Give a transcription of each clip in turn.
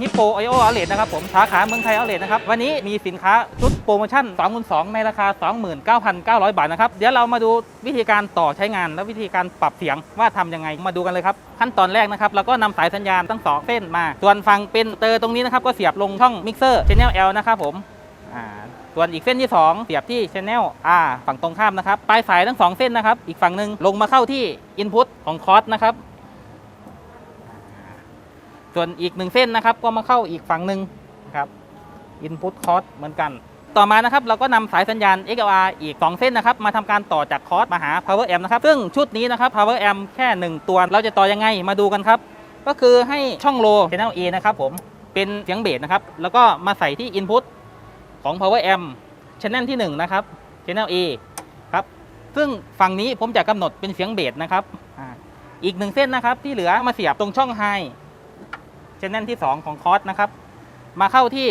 ฮิปโปไอโอเอาเลนะครับผมสาขาเมืองไทยเอาเลนะครับ วันนี้มีสินค้าชุดโปรโมชั่น2คูณ2ในราคา 29,900 บาทนะครับ เดี๋ยวเรามาดูวิธีการต่อใช้งาน และวิธีการปรับเสียงว่าทำยังไงมาดูกันเลยครับ ขั้นตอนแรกนะครับเราก็นำสายสัญญาณทั้งสองเส้นมา ส่วนฝั่งเป็นเตอร์ตรงนี้นะครับ ก็เสียบลงช่องมิกเซอร์ Channel นะครับผมส่วนอีกเส้นที่ 2 เสียบที่ Channel R ฝั่งตรงข้ามนะครับปลายสายทั้งสองเส้นนะครับอีกฝั่งหนึ่งลงมาเข้าที่ Input ของคอร์สนะครับ ส่วนอีกหนึ่งเส้นนะครับก็มาเข้าอีกฝั่งหนึ่งครับ Input Cost เหมือนกัน ต่อมานะครับเราก็นำสายสัญญาณ XLR อีก 2 เส้นนะครับมาทำการต่อจากคอร์สมาหา Power Amp นะครับ ซึ่งชุดนี้นะครับ Power Amp แค่ 1 ตัว เราจะต่อยังไงมาดูกันครับ ก็คือให้ช่องโล Channel A นะครับผมเป็นเสียงเบสนะครับ แล้วก็มาใส่ที่ Input ของ Power Amp Channel ที่ 1 นะครับ Channel A ครับ ซึ่งฝั่งนี้ผมจะกำหนดเป็นเสียงเบสนะครับออีกหนึ่งเส้นนะครับที่เหลือมาเสียบตรงช่อง High n น l ที่ 2 ของคอร์สนะครับ มาเข้าที่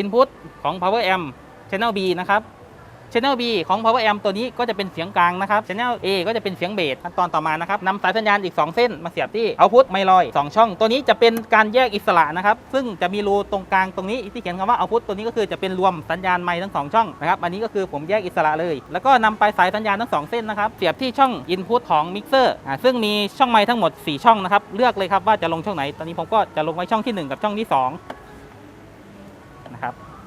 Input ของ Power Amp Channel B นะครับ Channel B ของ Power Amp ตัวนี้ก็จะเป็นเสียงกลางนะครับ Channel A ก็จะเป็นเสียงเบสขั้นตอนต่อมานะครับนำสายสัญญาณอีก 2 เส้นมาเสียบที่ Output ไม่ลอย2ช่อง ตัวนี้จะเป็นการแยกอิสระนะครับ ซึ่งจะมีรูตรงกลางตรงนี้ที่เขียนคำว่า Output ตัวนี้ก็คือจะเป็นรวมสัญญาณไมค์ทั้ง 2 ช่องนะครับ อันนี้ก็คือผมแยกอิสระเลย แล้วก็นำไปสายสัญญาณทั้ง 2 เส้นนะครับ เสียบที่ช่อง Input ของ Mixer อ่าซึ่งมีช่องไมค์ทั้งหมด 4 ช่องนะครับ เลือกเลยครับว่าจะลงช่องไหน ตอนนี้ผมก็จะลงไว้ช่องทีหนึ่1 กับช่องที่ 2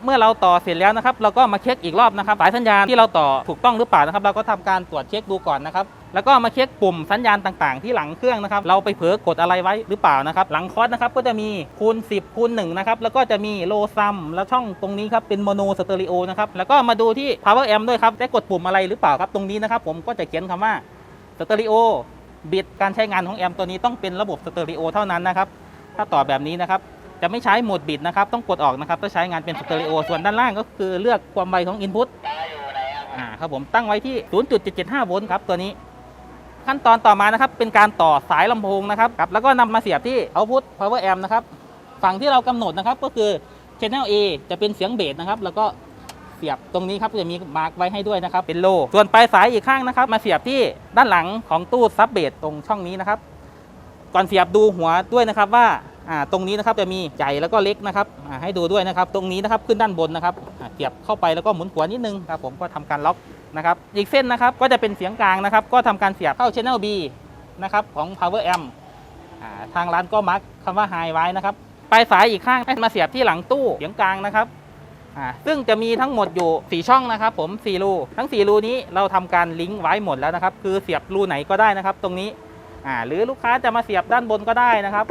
เมื่อเราต่อเสร็จแล้วนะครับเราก็มาเช็คอีกรอบนะครับสายสัญญาณที่เราต่อถูกต้องหรือเปล่านะครับ เราก็ทำการตรวจเช็คดูก่อนนะครับแล้วก็มาเช็คปุ่มสัญญาณต่างๆ ที่หลังเครื่องนะครับ เราไปเผลอกดอะไรไว้หรือเปล่านะครับ หลังคอร์สนะครับก็จะมีคูณ 10คูณ1นะครับ แล้วก็จะมีโลซัมแล้วช่องตรงนี้ครับเป็นโมโนสเตอริโอนะครับ แล้วก็มาดูที่ power amp ด้วยครับ ได้กดปุ่มอะไรหรือเปล่าครับ ตรงนี้นะครับ ผมก็จะเขียนคำว่าสเตอริโอบิดการใช้งานของแอมตัวนี้ต้องเป็นระบบสเตอริโอเท่านั้นนะครับ ถ้าต่อแบบนี้นะครับ จะไม่ใช้โหมดบิดนะครับ ต้องกดออกนะครับต้องใช้งานเป็นสเตอริโอ ส่วนด้านล่างก็คือเลือกความไวของ Input อ่าครับผมตั้งไว้ที่ 0.775 โวลต์ครับตัวนี้ ขั้นตอนต่อมานะครับ เป็นการต่อสายลำโพงนะครับครับ แล้วก็นำมาเสียบที่ Output Power Amp นะครับ ฝั่งที่เรากำหนดนะครับก็คือ Channel A จะเป็นเสียงเบสนะครับ แล้วก็เสียบตรงนี้ครับจะมีมาร์กไว้ให้ด้วยนะครับ เป็นโล ส่วนปลายสายอีกข้างนะครับ มาเสียบที่ด้านหลังของตู้ซับเบสตรงช่องนี้นะครับ ก่อนเสียบดูหัวด้วยนะครับว่าอ่า ตรงนี้นะครับจะมีใหญ่แล้วก็เล็กนะครับให้ดูด้วยนะครับ ตรงนี้นะครับขึ้นด้านบนนะครับเสียบเข้าไปแล้วก็หมุนหัวนิดนึงครับผมก็ทำการล็อกนะครับอีกเส้นนะครับก็จะเป็นเสียงกลางนะครับ ก็ทำการเสียบเข้า Channel B นะครับของ Power Amp ทางร้านก็มาร์กคำว่า High ไว้นะครับปลายสายอีกข้างให้มาเสียบที่หลังตู้เสียงกลางนะครับซึ่งจะมีทั้งหมดอยู่ 4 ช่องนะครับ ผม4รูทั้ง 4 รูนี้เราทำการลิงก์ไว้หมดแล้วนะครับ คือเสียบรูไหนก็ได้นะครับ ตรงนี้หรือลูกค้าจะมาเสียบด้านบนก็ได้นะครับ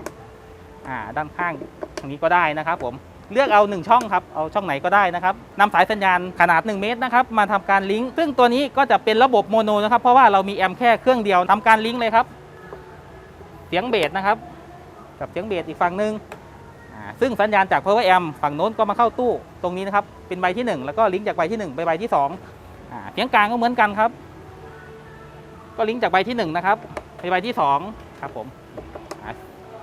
อ่าด้านข้างตรงนี้ก็ได้นะครับผมเลือกเอา 1 ช่องครับ เอาช่องไหนก็ได้นะครับนำสายสัญญาณขนาด 1 เมตรนะครับ มาทำการลิงก์ ซึ่งตัวนี้ก็จะเป็นระบบโมโนนะครับ เพราะว่าเรามีแอมแค่เครื่องเดียวทำการลิงก์เลยครับ เสียงเบสนะครับ กับเสียงเบสอีกฝั่งหนึ่งซึ่งสัญญาณจาก power amp ฝั่งโน้นก็มาเข้าตู้ตรงนี้นะครับ เป็นใบที่ 1 แล้วก็ลิงก์จากใบที่ 1 ไปใบที่2อ่าเสียงกลางก็เหมือนกันครับ ก็ลิงก์จากใบที่1นะครับ ไปใบที่2ครับผม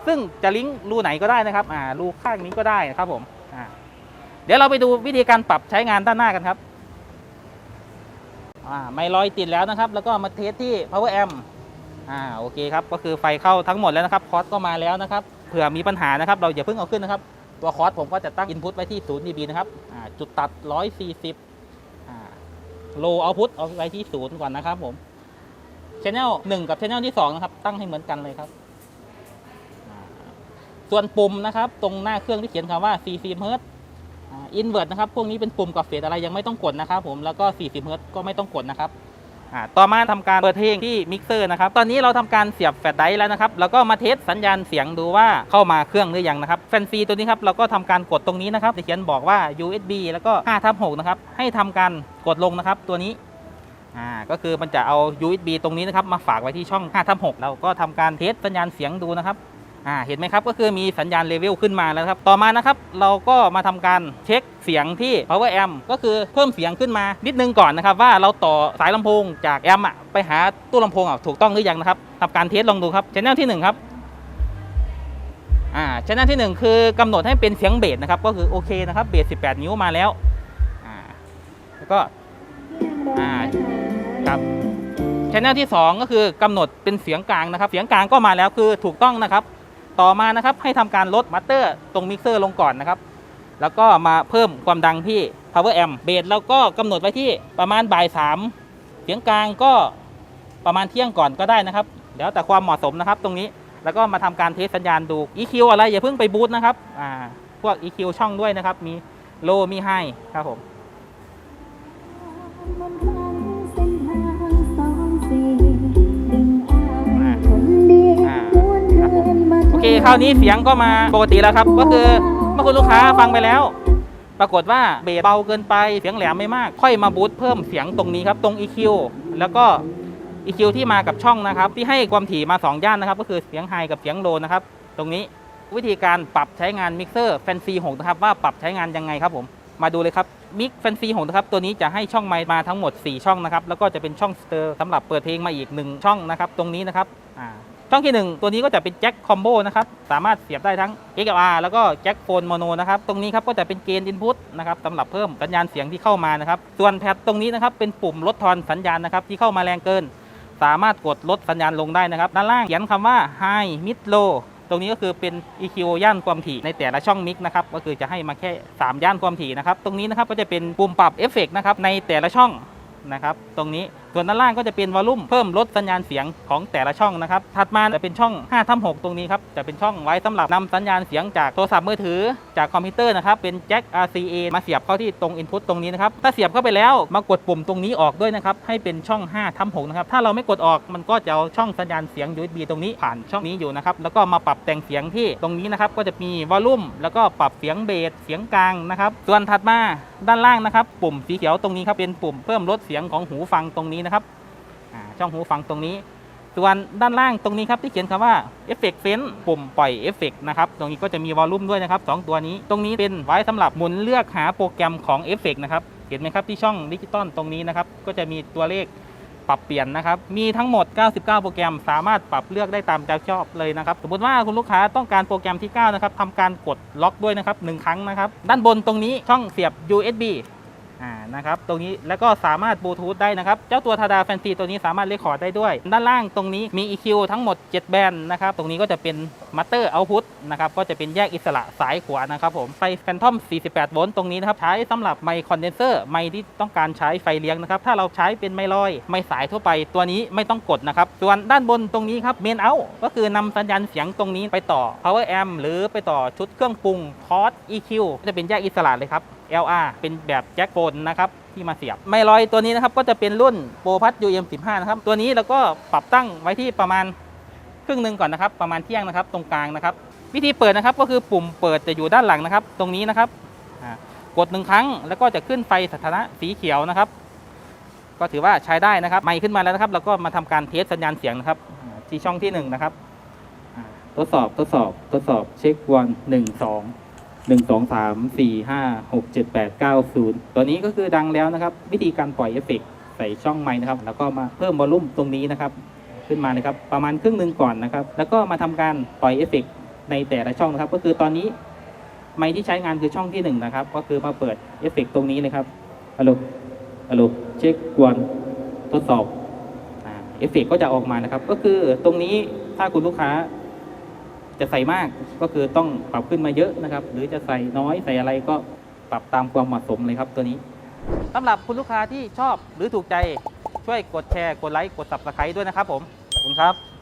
ซึ่งจะลิงก์รูไหนก็ได้นะครับอ่ารูข้างนี้ก็ได้นะครับผมอ่าเดี๋ยวเราไปดูวิธีการปรับใช้งานด้านหน้ากันครับอ่าไม่ลอยติดแล้วนะครับ แล้วก็มาเทสที่ power amp อ่าโอเคครับก็คือไฟเข้าทั้งหมดแล้วนะครับคอร์สก็มาแล้วนะครับเผื่อมีปัญหานะครับ เราอย่าเพิ่งเอาขึ้นนะครับ ตัวคอร์สผมก็จะตั้ง input ไว้ที่0 dB นะครับอ่าจุดตัด 140อ่า low output เอาไว้ที่ 0 ก่อนนะครับผม Channel 1กับ Channel ที่ 2 นะครับ ตั้งให้เหมือนกันเลยครับ ส่วนปุ่มนะครับ ตรงหน้าเครื่องที่เขียนคำว่า 40 Hz อินเวอร์ตนะครับ พวกนี้เป็นปุ่มกับเฟสอะไรยังไม่ต้องกดนะครับผม แล้วก็ 40 Hz ก็ไม่ต้องกดนะครับต่อมาทำการเปิดเพลงที่มิกเซอร์นะครับ ตอนนี้เราทำการเสียบแฟลชไดร์แล้วนะครับ แล้วก็มาเทสสัญญาณเสียงดูว่าเข้ามาเครื่องหรือยังนะครับ แฟนซีตัวนี้ครับ เราก็ทำการกดตรงนี้นะครับจะเขียนบอกว่า USB แล้วก็5ทับ6นะครับ ให้ทำการกดลงนะครับ ตัวนี้ อ่า ก็คือมันจะเอา USB ตรงนี้นะครับ มาฝากไว้ที่ช่อง5ทับ6เราก็ทำการเทสสัญญาณเสียงดูนะครับ อ่าเห็นไหมครับก็คือมีสัญญาณเลเวลขึ้นมาแล้วครับ ต่อมานะครับเราก็มาทำการเช็คเสียงที่ power amp ก็คือเพิ่มเสียงขึ้นมานิดนึงก่อนนะครับ ว่าเราต่อสายลำโพงจากแอมป์อะไปหาตู้ลำโพงอะถูกต้องหรือยังนะครับทำการเทสลองดูครับชแนลที่หนึ่งครับอ่าชแนลที่หนึ่งคือกำหนดให้เป็นเสียงเบสนะครับก็คือโอเคนะครับเบส18 นิ้วมาแล้วอ่าแล้วก็อ่าครับชแนลที่ 2 ก็คือกำหนดเป็นเสียงกลางนะครับ เสียงกลางก็มาแล้วคือถูกต้องนะครับ ต่อมานะครับให้ทำการลดมัตเตอร์ตรงมิกเซอร์ลงก่อนนะครับ แล้วก็มาเพิ่มความดังที่ power amp เบสเราก็กำหนดไว้ที่ประมาณบ่ายสามเสียงกลางก็ประมาณเที่ยงก่อนก็ได้นะครับ เดี๋ยวแต่ความเหมาะสมนะครับตรงนี้แล้วก็มาทำการเทสสัญญาณดู EQ อะไรอย่าเพิ่งไปบูตนะครับอ่าพวก EQ ช่องด้วยนะครับ มี low มี high ครับผม คราวนี้เสียงก็มาปกติแล้วครับ ก็คือเมื่อคุณลูกค้าฟังไปแล้ว ปรากฏว่าเบสเบาเกินไปเสียงแหลมไม่มาก ค่อยมาบูตเพิ่มเสียงตรงนี้ครับตรง EQ แล้วก็ EQ ที่มากับช่องนะครับ ที่ให้ความถี่มา 2 ย่านนะครับ ก็คือเสียงไฮกับเสียงโลนะครับ ตรงนี้วิธีการปรับใช้งานมิกเซอร์แฟนซี6นะครับว่าปรับใช้งานยังไงครับผมมาดูเลยครับมิกแฟนซี6นะครับตัวนี้จะให้ช่องไมค์มาทั้งหมด 4 ช่องนะครับแล้วก็จะเป็นช่องสเตอร์สำหรับเปิดเพลงมาอีก 1 ช่องนะครับตรงนี้นะครับอ่า ช่องที่ 1 ตัวนี้ก็จะเป็นแจ็คคอมโบนะครับ สามารถเสียบได้ทั้ง XLR แล้วก็แจ็คโฟนโมโนนะครับ ตรงนี้ครับก็จะเป็นเกณฑ์อินพุตนะครับสำหรับเพิ่มสัญญาณเสียงที่เข้ามานะครับ ส่วนแพดตรงนี้นะครับเป็นปุ่มลดทอนสัญญาณนะครับที่เข้ามาแรงเกิน สามารถกดลดสัญญาณลงได้นะครับ ด้านล่างเขียนคำว่า High Mid Low ตรงนี้ก็คือเป็น EQ ย่านความถี่ในแต่ละช่องมิกนะครับ ก็คือจะให้มาแค่ 3 ย่านความถี่นะครับ ตรงนี้นะครับก็จะเป็นปุ่มปรับเอฟเฟกต์นะครับในแต่ละช่องนะครับ ตรงนี้ ส่วนด้านล่างก็จะเป็นวอลลุ่มเพิ่มลดสัญญาณเสียงของแต่ละช่องนะครับ ถัดมาจะเป็นช่อง5ทับ6ตรงนี้ครับ จะเป็นช่องไว้สำหรับนำสัญญาณเสียงจากโทรศัพท์มือถือ จากคอมพิวเตอร์นะครับ เป็นแจ็ค RCA มาเสียบเข้าที่ตรง Input ตรงนี้นะครับ ถ้าเสียบเข้าไปแล้วมากดปุ่มตรงนี้ออกด้วยนะครับ ให้เป็นช่อง5ทับ6นะครับ ถ้าเราไม่กดออกมันก็จะเอาช่องสัญญาณเสียง USB ตรงนี้ผ่านช่องนี้อยู่นะครับ แล้วก็มาปรับแต่งเสียงที่ตรงนี้นะครับ ก็จะมีวอลลุ่ม แล้วก็ปรับเสียงเบส เสียงกลางนะครับ ส่วนถัดมาด้านล่างนะครับ ปุ่มสีเขียวตรงนี้ครับ เป็นปุ่มเพิ่มลดเสียงของหูฟังตรงนี้นะครับช่องหูฟังตรงนี้ ส่วนด้านล่างตรงนี้ครับที่เขียนคำว่าเอฟเฟกต์เฟนปุ่มปล่อยเอฟเฟกต์นะครับตรงนี้ก็จะมีวอลลุ่มด้วยนะครับสองตัวนี้ ตรงนี้เป็นไว้สำหรับหมุนเลือกหาโปรแกรมของเอฟเฟกต์นะครับเห็นไหมครับที่ช่องดิจิตอลตรงนี้นะครับก็จะมีตัวเลขปรับเปลี่ยนนะครับ มีทั้งหมด 99 โปรแกรม สามารถปรับเลือกได้ตามใจชอบเลยนะครับ สมมติว่าคุณลูกค้าต้องการโปรแกรมที่ 9 นะครับทำการกดล็อกด้วยนะครับหนึ่งครั้งนะครับ ด้านบนตรงนี้ช่องเสียบ USB อ่านะครับตรงนี้แล้วก็สามารถบลูทูธได้นะครับ เจ้าตัวทาดาแฟนซีตัวนี้สามารถเรคคอร์ดได้ด้วย ด้านล่างตรงนี้มี EQ ทั้งหมด 7 แบนนะครับ ตรงนี้ก็จะเป็นมัตเตอร์เอาพุตนะครับ ก็จะเป็นแยกอิสระสายขวานะครับผม ไฟแฟนทอม 48 โวลต์ตรงนี้นะครับ ใช้สำหรับไมค์คอนเดนเซอร์ ไมค์ที่ต้องการใช้ไฟเลี้ยงนะครับ ถ้าเราใช้เป็นไมค์ลอย ไมค์สายทั่วไปตัวนี้ไม่ต้องกดนะครับ ส่วนด้านบนตรงนี้ครับเมนเอาก็คือนำสัญญาณเสียงตรงนี้ไปต่อ power amp หรือไปต่อชุดเครื่องปรุงคอร์ส EQ จะเป็นแยกอิสระเลยครับ LR เป็นแบบแจ็คโฟนนะครับที่มาเสียบ ไม่ลอยตัวนี้นะครับก็จะเป็นรุ่นโปรพัท UM 15 นะครับตัวนี้เราก็ปรับตั้งไว้ที่ประมาณครึ่งหนึ่งก่อนนะครับ ประมาณเที่ยงนะครับ ตรงกลางนะครับ วิธีเปิดนะครับก็คือปุ่มเปิดจะอยู่ด้านหลังนะครับ ตรงนี้นะครับกดหนึ่งครั้งแล้วก็จะขึ้นไฟสถานะสีเขียวนะครับ ก็ถือว่าใช้ได้นะครับ ไมค์ขึ้นมาแล้วนะครับ เราก็มาทำการเทสสัญญาณเสียงนะครับที่ช่องที่หนึ่งนะครับทดสอบทดสอบทดสอบเช็ควันหนึ่งสอง หนึ่งสองสามสี่ห้าหกเจ็ดแปดเก้าศูนย์ตัวนี้ก็คือดังแล้วนะครับ วิธีการปล่อยเอฟเฟกใส่ช่องไม้นะครับ แล้วก็มาเพิ่มวอลลุ่มตรงนี้นะครับ ขึ้นมานะครับ ประมาณครึ่งหนึ่งก่อนนะครับ แล้วก็มาทำการปล่อยเอฟเฟกในแต่ละช่องนะครับ ก็คือตอนนี้ไม้ที่ใช้งานคือช่องที่หนึ่งนะครับ ก็คือมาเปิดเอฟเฟกตรงนี้เลยครับฮัลโหลฮัลโหลเช็ควันทดสอบเอฟเฟกก็จะออกมานะครับ ก็คือตรงนี้ถ้าคุณลูกค้า จะใส่มากก็คือต้องปรับขึ้นมาเยอะนะครับ หรือจะใส่น้อยใส่อะไรก็ปรับตามความเหมาะสมเลยครับตัวนี้สำหรับคุณลูกค้าที่ชอบหรือถูกใจช่วยกดแชร์กดไลค์กด subscribe ด้วยนะครับผมขอบคุณครับ